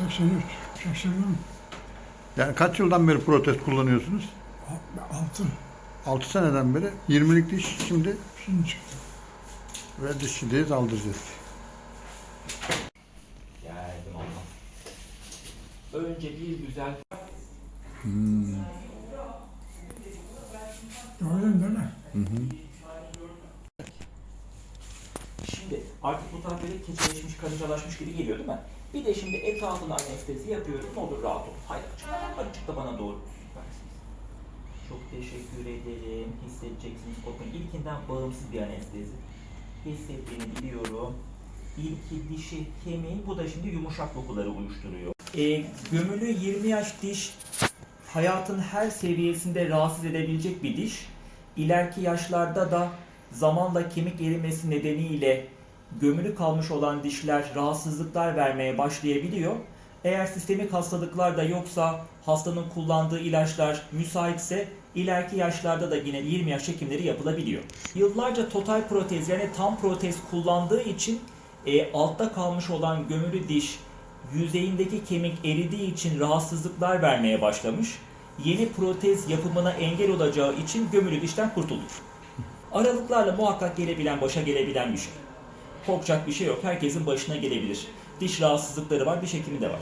83, 80, Yani kaç yıldan beri protez kullanıyorsunuz? 6 6 seneden beri 20'lik diş şimdi şimdi çıktı. ve dişçiliği aldıracağız. Geldim ama. Önce bir güzel Gördün değil mi? Şimdi artık bu taraf böyle keçeleşmiş, karıncalaşmış gibi geliyor değil mi? Bir de şimdi etrafına anestezi yapıyorum. Ne olur rahat ol. Haydi açık. Açık da bana doğru. Çok teşekkür ederim. Hissedeceksiniz korkmayın. İlkinden bağımsız bir anestezi. Hissettiğini biliyorum. İlki dişi kemiğin, bu da şimdi yumuşak dokuları oluşturuyor. E, gömülü 20 yaş diş hayatın her seviyesinde rahatsız edebilecek bir diş. İleriki yaşlarda da zamanla kemik erimesi nedeniyle gömülü kalmış olan dişler rahatsızlıklar vermeye başlayabiliyor. Eğer sistemik hastalıklar da yoksa, hastanın kullandığı ilaçlar müsaitse ileriki yaşlarda da yine 20 yaş çekimleri yapılabiliyor. Yıllarca total protez yani tam protez kullandığı için e, altta kalmış olan gömülü diş yüzeyindeki kemik eridiği için rahatsızlıklar vermeye başlamış. Yeni protez yapımına engel olacağı için gömülü dişten kurtulur. Aralıklarla muhakkak gelebilen, başa gelebilen bir şey. Korkacak bir şey yok. Herkesin başına gelebilir. Diş rahatsızlıkları var, diş hekimi de var.